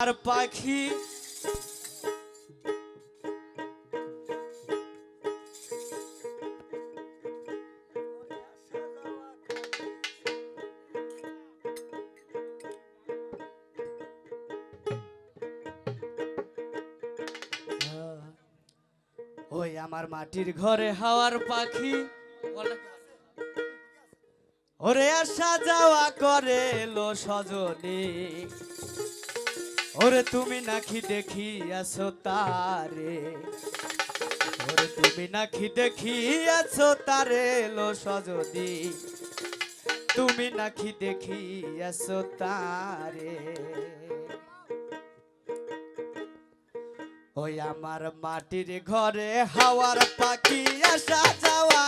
আর পাখি ওই আমার মাটির ঘরে হাওয়ার পাখি। ওরে আসা যাওয়া করে লো সজনী। ওরে তুমি নাকি দেখি আছো তারে। ওরে তুমি নাকি দেখি আছো তারে লো সজনী তুমি নাকি দেখি আছো তারে। ওই আমার মাটির ঘরে হাওয়ার পাখি আসা যাওয়া